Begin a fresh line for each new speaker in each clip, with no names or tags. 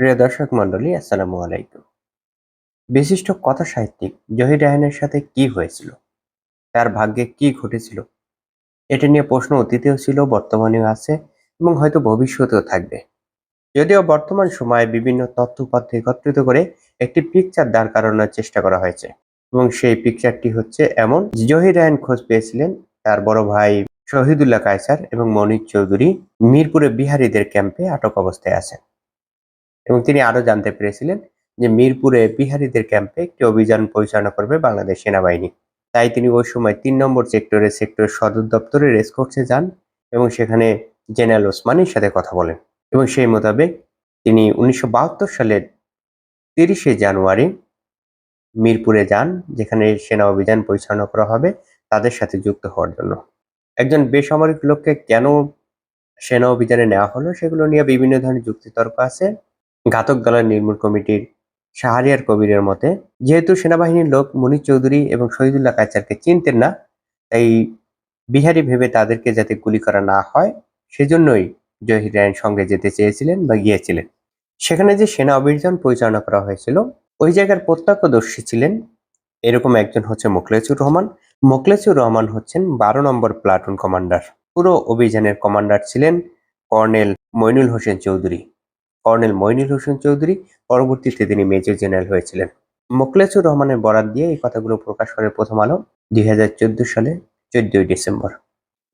প্রিয় দর্শক মন্ডলী আসসালামু আলাইকুম। বিশিষ্ট কথা সাহিত্যিক জহির রায়হানের সাথে কি হয়েছিল? তার ভাগ্যে কি ঘটেছিল? এটা নিয়ে প্রশ্ন অতীতেও ছিল, বর্তমানেও আছে এবং হয়তো ভবিষ্যতেও থাকবে। যদিও বর্তমান সময়ে বিভিন্ন তথ্য তথ্যপত্র একত্রিত করে একটি পিকচার দাঁড় করানোর চেষ্টা করা হয়েছে এবং সেই পিকচারটি হচ্ছে এমন। জহির রায়হান খোঁজ পেয়েছিলেন তার বড় ভাই শহীদুল্লাহ কায়সার এবং মনির চৌধুরী মিরপুরে বিহারীদের ক্যাম্পে আটক অবস্থায় আছেন। এবং তিনি আরও জানতে পেরেছিলেন যে মিরপুরে বিহারীদের ক্যাম্পে একটি অভিযান পরিচালনা করবে বাংলাদেশ সেনাবাহিনী। তাই তিনি ওই সময় তিন নম্বর সেক্টরে সেক্টর সদর দপ্তরে রেস করতে যান এবং সেখানে জেনারেল ওসমানীর সাথে কথা বলেন। এবং সেই মোতাবেক তিনি উনিশশো বাহাত্তর সালের তিরিশে জানুয়ারি মিরপুরে যান, যেখানে সেনা অভিযান পরিচালনা করা হবে তাদের সাথে যুক্ত হওয়ার জন্য। একজন বেসামরিক লোককে কেন সেনা অভিযানে নেওয়া হলো সেগুলো নিয়ে বিভিন্ন ধরনের যুক্তিতর্ক আছে। ঘাতক দলের নির্মূল কমিটির শাহরিয়ার কবিরের মতে, যেহেতু সেনাবাহিনীর লোক মনির চৌধুরী এবং শহীদুল্লাহ কাচারকে চিনতেন না, তাই বিহারি ভেবে তাদেরকে যাতে গুলি করা না হয়, সেজন্যই জহির রায়ন সঙ্গে যেতে চেয়েছিলেন বা গিয়েছিলেন। সেখানে যে সেনা অভিযান পরিচালনা করা হয়েছিল, ওই জায়গার প্রত্যক্ষদর্শী ছিলেন এরকম একজন হচ্ছে মোখলেসুর রহমান। মোখলেসুর রহমান হচ্ছেন বারো নম্বর প্লাটুন কমান্ডার। পুরো অভিযানের কমান্ডার ছিলেন কর্নেল মইনুল হোসেন চৌধুরী। কর্নেল মইনুল হোসেন চৌধুরী। পরবর্তীতে তিনি মেজর জেনারেল হয়েছিলেন। মোখলেসুর রহমানের বরাত দিয়ে এই কথাগুলো প্রকাশ করে প্রথম আলো দুই হাজার চোদ্দ সালে চোদ্দই ডিসেম্বর।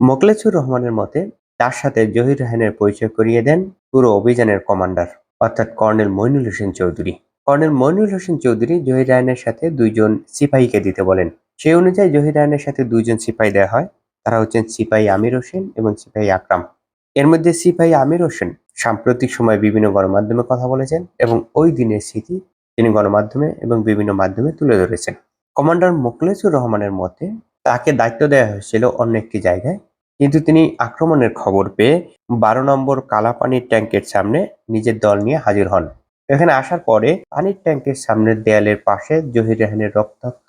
মোখলেসুর রহমানের মতে, তার সাথে জহির রাহানের পরিচয় করিয়ে দেন পুরো অভিযানের কমান্ডার, অর্থাৎ কর্নেল মইনুল হোসেন চৌধুরী। কর্নেল মইনুল হোসেন চৌধুরী জহির রায়নের সাথে দুইজন সিপাহীকে দিতে বলেন। সেই অনুযায়ী জহির রায়নের সাথে দুইজন সিপাহী দেওয়া হয়। তারা হচ্ছেন সিপাহী আমির হোসেন এবং সিপাহী আকরাম। এর মধ্যে সিপাহী আমির হোসেন সাম্প্রতিক সময়ে বিভিন্ন গণমাধ্যমে কথা বলেছেন এবং ওই দিনের স্মৃতি তিনি গণমাধ্যমে এবং বিভিন্ন মাধ্যমে তুলে ধরেছেন। কমান্ডার মোকলেসুর রহমানের মতে, তাকে দায়িত্ব দেওয়া হয়েছিল অন্য একটি জায়গায়, কিন্তু তিনি আক্রমণের খবর পেয়ে বারো নম্বর কালাপানির ট্যাঙ্কের সামনে নিজের দল নিয়ে হাজির হন। এখানে আসার পরে পানির ট্যাঙ্কের সামনের দেয়ালের পাশে জহির রেহানের রক্তাক্ত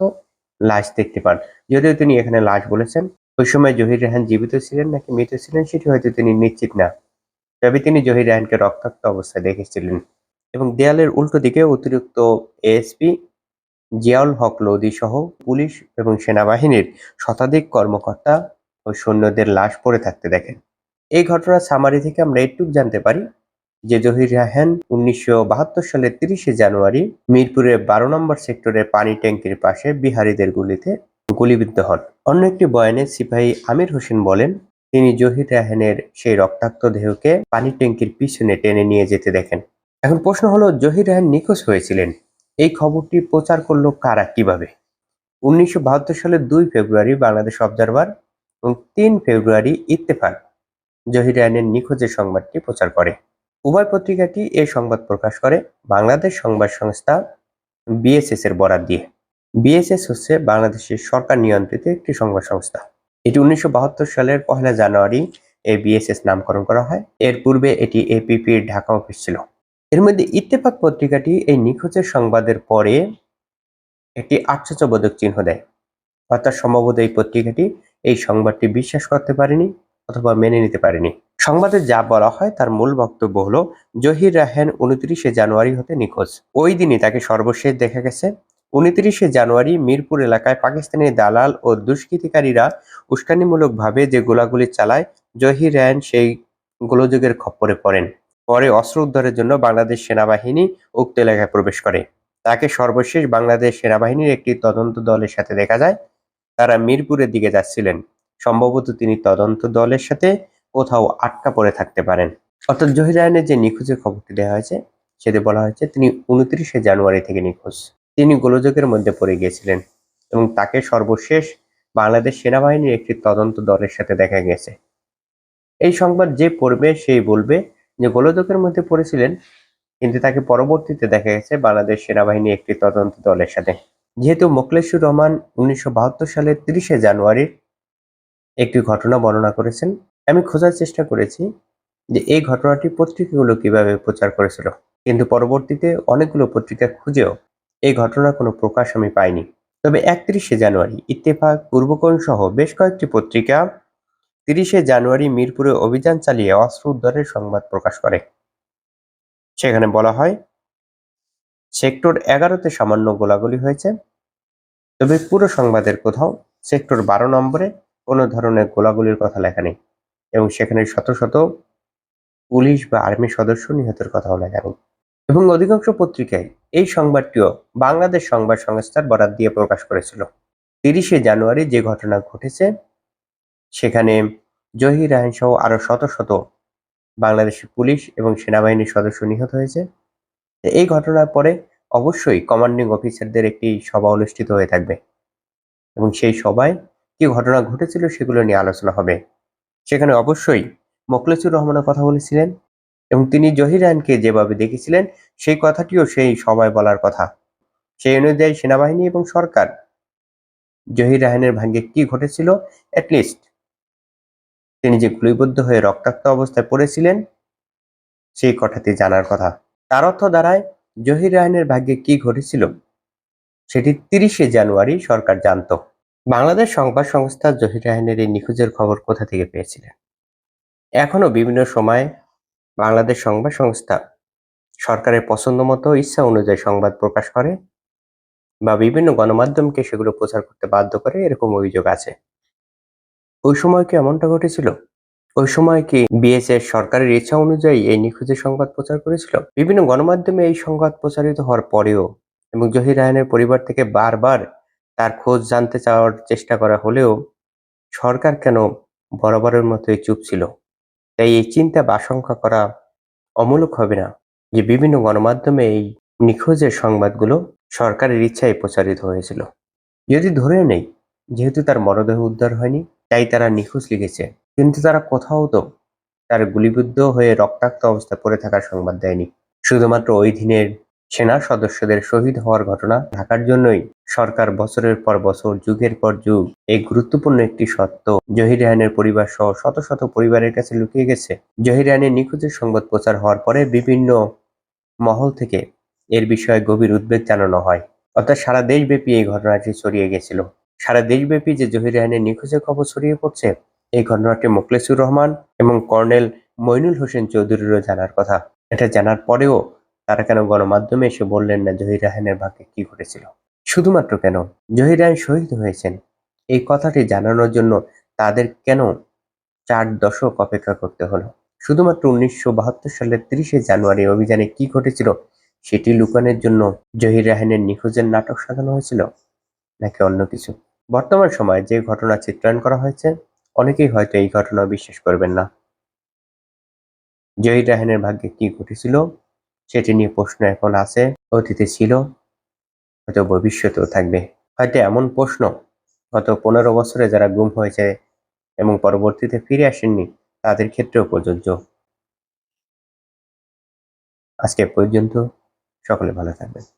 লাশ দেখতে পান, যদিও তিনি এখানে লাশ বলেছেন। ওই সময় জহির রেহান জীবিত ছিলেন নাকি মৃত ছিলেন সেটি হয়তো তিনি নিশ্চিত না। তবে তিনি জহির রেহানকে রক্তাক্ত অবস্থায় দেখেছিলেন এবং দেয়ালের উল্টো দিকে অতিরিক্ত এএসপি জিয়াউল হক লোদি সহ পুলিশ এবং সেনাবাহিনীর শতাধিক কর্মকর্তা ও সৈন্যদের লাশ পড়ে থাকতে দেখেন। এই ঘটনার সামারি থেকে আমরা এইটুক জানতে পারি যে জহির রাহান উনিশশো সালের তিরিশে জানুয়ারি মিরপুরের বারো নম্বর সেক্টরের পানি ট্যাঙ্কির পাশে বিহারীদের গুলিতে গুলিবিদ্ধ হন। অন্য একটি বয়ানে সিপাহী আমির হোসেন বলেন, তিনি জহির রাহানের সেই রক্তাক্ত দেহকে পানি ট্যাঙ্কির পিছনে টেনে নিয়ে যেতে দেখেন। এখন প্রশ্ন হলো, জহির রাহান নিখোঁজ হয়েছিলেন? এই খবরটি প্রচার করল কারা, কীভাবে? উনিশশো বাহাত্তর সালের দুই ফেব্রুয়ারি বাংলাদেশ অবজারভার এবং তিন ফেব্রুয়ারি ইত্তেফাক। জহির রায়নের নিখোঁজের সংবাদটি প্রচার করে। উভয় পত্রিকাটি এ সংবাদ প্রকাশ করে বাংলাদেশ সংবাদ সংস্থা বিএসএস এর বরাদ দিয়ে। বিএসএস হচ্ছে বাংলাদেশের সরকার নিয়ন্ত্রিত একটি সংবাদ সংস্থা। এটি উনিশশো বাহাত্তর সালের পহেলা জানুয়ারি এই বিএসএস নামকরণ করা হয়। এর পূর্বে এটি এপিপির ঢাকা অফিস ছিল। এর মধ্যে ইত্তেফাক পত্রিকাটি এই নিখোঁজের সংবাদের পরে একটি আশ্চর্যবোধক চিহ্ন দেয়। অর্থাৎ সম্ভবত এই পত্রিকাটি এই সংবাদটি বিশ্বাস করতে পারেনি অথবা মেনে নিতে পারেনি। সংবাদে যা বলা হয় তার মূল বক্তব্য হলো, জহির রাহেন উনত্রিশে জানুয়ারি হতে নিখোঁজ। ওই দিনই তাকে সর্বশেষ দেখা গেছে উনত্রিশে জানুয়ারি মিরপুর এলাকায় পাকিস্তানি দালাল ও দুষ্কৃতিকারীরা উস্কানিমূলকভাবে যে গোলাগুলি চালায়, জহির রায়ন সেই গোলযোগের খপ্পরে পড়েন। পরে অস্ত্র উদ্ধারের জন্য বাংলাদেশ সেনাবাহিনী উক্ত এলাকায় প্রবেশ করে। তাকে সর্বশেষ বাংলাদেশ সেনাবাহিনীর একটি তদন্ত দলের সাথে দেখা যায়, তারা মিরপুরের দিকে যাচ্ছিলেন। সম্ভবত তিনি তদন্ত দলের সাথে কোথাও আটকা পড়ে থাকতে পারেন। অর্থাৎ জহির রায়নের যে নিখোঁজের খবরটি দেওয়া হয়েছে, সেটি বলা হয়েছে তিনি উনত্রিশে জানুয়ারি থেকে নিখোঁজ। তিনি গোলযোগের মধ্যে পড়ে গিয়েছিলেন এবং তাকে সর্বশেষ বাংলাদেশ সেনাবাহিনীর একটি তদন্ত দলের সাথে দেখা গেছে। এই সংবাদ যে পড়বে সেই বলবে যে গোলযোগের মধ্যে পড়েছিলেন, কিন্তু তাকে পরবর্তীতে দেখা গেছে বাংলাদেশ সেনাবাহিনী একটি তদন্ত দলের সাথে। যেহেতু মোকলেশুর রহমান উনিশশো বাহাত্তর সালের তিরিশে জানুয়ারির একটি ঘটনা বর্ণনা করেছেন, আমি খোঁজার চেষ্টা করেছি যে এই ঘটনাটি পত্রিকাগুলো কীভাবে প্রচার করেছিল। কিন্তু পরবর্তীতে অনেকগুলো পত্রিকা খুঁজেও এই ঘটনার কোনো প্রকাশ আমি পাইনি। তবে একত্রিশে জানুয়ারি, ইত্তেফাক পূর্বকোণ সহ বেশ কয়েকটি পত্রিকা তিরিশে জানুয়ারি মিরপুরে অভিযান চালিয়ে অস্ত্র উদ্ধারের সংবাদ প্রকাশ করে। সেখানে বলা হয়, সেক্টর এগারোতে সামান্য গোলাগুলি হয়েছে। তবে পুরো সংবাদের কোথাও সেক্টর বারো নম্বরে কোনো ধরনের গোলাগুলির কথা লেখা নেই এবং সেখানে শত শত পুলিশ বা আর্মি সদস্য নিহতের কথাও লেখা নেই। এবং অধিকাংশ পত্রিকায় এই সংবাদটিও বাংলাদেশ সংবাদ সংস্থার বরাদ দিয়ে প্রকাশ করেছিল। তিরিশে জানুয়ারি যে ঘটনা ঘটেছে, সেখানে জহির রায়হান সহ আরও শত শত বাংলাদেশি পুলিশ এবং সেনাবাহিনীর সদস্য নিহত হয়েছে। এই ঘটনার পরে অবশ্যই কমান্ডিং অফিসারদের একটি সভা অনুষ্ঠিত হয়ে থাকবে। এবং সেই সভায় কি ঘটনা ঘটেছিল সেগুলো নিয়ে আলোচনা হবে। সেখানে অবশ্যই মোখলেসুর রহমানের কথা বলেছিলেন। এবং তিনি জহির রায়হানকে যেভাবে দেখেছিলেন, সেই কথাটিও সেই সময় বলার কথা। সেই অনুযায়ী সেনাবাহিনী এবং সরকার জহির রায়হানের ভাগ্যে কি ঘটেছিল অ্যাটলিস্ট তিনি যে গুলিবদ্ধ হয়ে রক্তাক্ত অবস্থায় পড়েছিলেন, সেই কথাটি জানার কথা। তার অর্থ দ্বারায় জহির রায়হানের ভাগ্যে কি ঘটেছিল, সেটি তিরিশে জানুয়ারি সরকার জানত। বাংলাদেশ সংবাদ সংস্থা জহির রায়হানের এই নিখোঁজের খবর কোথা থেকে পেয়েছিলেন? এখনও বিভিন্ন সময় বাংলাদেশ সংবাদ সংস্থা। সরকারের পছন্দ মতো ইচ্ছা অনুযায়ী সংবাদ প্রকাশ করে বা বিভিন্ন গণমাধ্যমকে সেগুলো প্রচার করতে বাধ্য করে এরকম অভিযোগ আছে। ওই সময় কি এমনটা ঘটেছিল? ওই সময় কি বিএসএস সরকারের ইচ্ছা অনুযায়ী এই নিখোঁজের সংবাদ প্রচার করেছিল? বিভিন্ন গণমাধ্যমে এই সংবাদ প্রচারিত হওয়ার পরেও এবং জহির রায়হানের পরিবার থেকে বারবার তার খোঁজ জানতে চাওয়ার চেষ্টা করা হলেও সরকার কেন বরাবরের মতোই চুপ ছিল? তাই এই চিন্তা বা আশঙ্কা করা অমূলক হবে না যে বিভিন্ন গণমাধ্যমে এই নিখোঁজের সংবাদগুলো সরকারের ইচ্ছায় প্রচারিত হয়েছিল। যদি ধরে নেই, যেহেতু তার মরদেহ উদ্ধার হয়নি, তাই তারা নিখোঁজ লিখেছে। কিন্তু তারা কোথাও তো তার গুলিবিদ্ধ হয়ে রক্তাক্ত অবস্থায় পড়ে থাকার সংবাদ দেয়নি। শুধুমাত্র ওই দিনের সেনা সদস্যদের শহীদ হওয়ার ঘটনা ঢাকার জন্যই সরকার বছরের পর বছর, যুগের পর যুগ, এই গুরুত্বপূর্ণ একটি সত্য। জহির রায়হানের পরিবার সহ শত শত পরিবারের কাছে লুকিয়ে গেছে। জহির রায়হানের নিখোঁজের সংবাদ প্রচার হওয়ার পরে বিভিন্ন মহল থেকে এর বিষয়ে গভীর উদ্বেগ জানানো হয়। অর্থাৎ সারা দেশব্যাপী এই ঘটনাটি ছড়িয়ে গেছিল। সারা দেশব্যাপী যে জহির রায়হানের নিখোঁজের খবর ছড়িয়ে পড়ছে, এই ঘটনাটি মোকলেসুর রহমান এবং কর্নেল মইনুল হোসেন চৌধুরীরও জানার কথা। এটা জানার পরেও তারা কেন গণমাধ্যমে এসে বললেন না জহির রায়হানের ভাগ্যে কি ঘটেছিল? শুধুমাত্র কেন জহির রায়হান শহীদ হয়েছেন? এই কথাটি জানানোর জন্য তাদের কেন চার দশক অপেক্ষা করতে হলো? শুধুমাত্র উনিশশো বাহাত্তর সালের তিরিশে জানুয়ারি অভিযানে কি ঘটেছিল? সেটি লুকানোর জন্য জহির রায়হানের নিখোঁজের নাটক সাজানো হয়েছিল? নাকি অন্য কিছু? বর্তমান সময়ে যে ঘটনা চিত্রায়ন করা হয়েছে, অনেকেই হয়তো এই ঘটনা বিশ্বাস করবেন না। জহির রায়হানের ভাগ্যে কি ঘটেছিল, সেটি নিয়ে প্রশ্ন এখন আছে, অতীতে ছিল হয়তো ভবিষ্যতেও থাকবে। হয়তো এমন প্রশ্ন গত পনেরো বছরে যারা গুম হয়েছে এবং পরবর্তীতে ফিরে আসেননি, তাদের ক্ষেত্রেও প্রযোজ্য। আজকে পর্যন্ত সকলে ভালো থাকবেন।